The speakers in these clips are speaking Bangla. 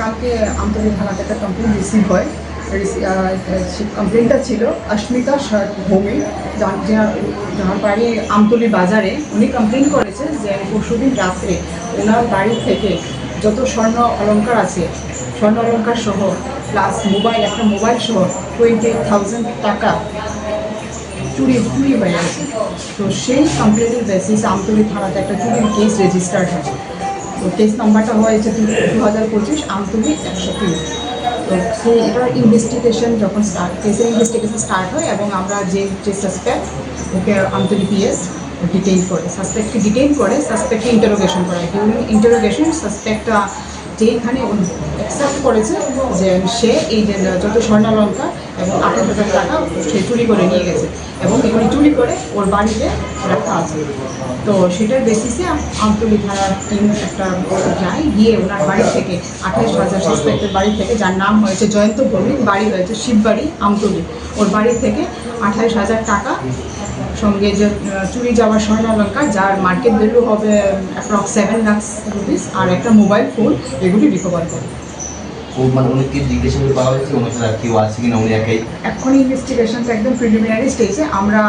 কালকে আমতলী থানাতে একটা কমপ্লেন রিসিভ হয়। কমপ্লেনটা ছিল। অস্মিতা শর্ট যার বাড়ি আমতলী বাজারে। উনি কমপ্লেন করেছে যে পরশুদিন রাত্রে ওনার বাড়ি থেকে যত স্বর্ণ অলঙ্কার আছে, স্বর্ণ অলংকার সহ প্লাস মোবাইল একটা মোবাইল সহ টোয়েন্টি থাউজেন্ড টাকা চুরি চুরি হয়ে গেছে। তো সেই কমপ্লেনের বেসিস আমতলী থানাতে একটা চুরির কেস রেজিস্টার্ড হয়। কেস নাম্বারটা হয়েছে দু হাজার পঁচিশ আমতলী একশো তিন তো সেই এটার ইনভেস্টিগেশন যখন স্টার্ট কেসের ইনভেস্টিগেশন স্টার্ট হয় এবং আমরা যে যে সাসপেক্ট ওকে আমতলী পিএস ডিটেইন করে সাসপেক্টকে ডিটেইন করে সাসপেক্টকে ইন্টারোগেশন করে ডিউরিং ইন্টারোগেশন সাসপেক্টটা যেখানে অ্যাকসেপ্ট করেছে যে সে এই যে যত স্বর্ণালঙ্কার এবং আঠাশ হাজার টাকা সে চুরি করে নিয়ে গেছে। এবং এগুলি চুরি করে ওর বাড়িতে রাখা আছে। তো সেটার বেসিসে আমতলী থানার টিম একটা যায় গিয়ে ওনার বাড়ি থেকে আঠাশ হাজার সাসপেক্টের বাড়ি থেকে, যার নাম হয়েছে জয়ন্ত ভৌমিক বাড়ি হয়েছে শিববাড়ি, আমতলি। ওর বাড়ি থেকে আঠাশ হাজার টাকা সঙ্গে যে চুরি যাওয়া স্বর্ণালঙ্কার, যার মার্কেট ভ্যালু হবে অ্যাপ্রক্স সেভেন লাখস রুপিস আর একটা মোবাইল ফোন এগুলি রিকভার করে। ও মানে উনি জিজ্ঞাসা করে পাওয়া হয়েছে? ওনার সাথে কেউ আছে কিনা উনি একাই? এখন ইনভেস্টিগেশনটা একদম প্রিলিমিনারি স্টেজে আমরা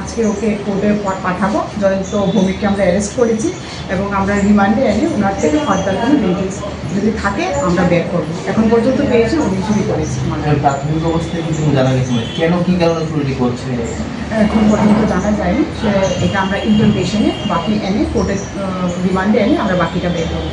আজকে ওকে কোর্টে পাঠাবো। জয়ন্ত ভৌমিককে আমরা অ্যারেস্ট করেছি এবং আমরা রিমান্ডে এনে ওনার থেকে ফার্দার কোনো ডিটেলস যদি থাকে আমরা বের করব। এখন পর্যন্ত পেয়েছি উনি চুরি করেছি। মানে প্রাথমিক অবস্থায় কিছু জানা গেছে না কেন কি কারণে চুরিটি করছে? এখন পর্যন্ত জানা যায়নি। এটা আমরা ইন্টারভেশনে বাকি এনে কোর্টে রিমান্ডে এনে আমরা বাকিটা বের করব।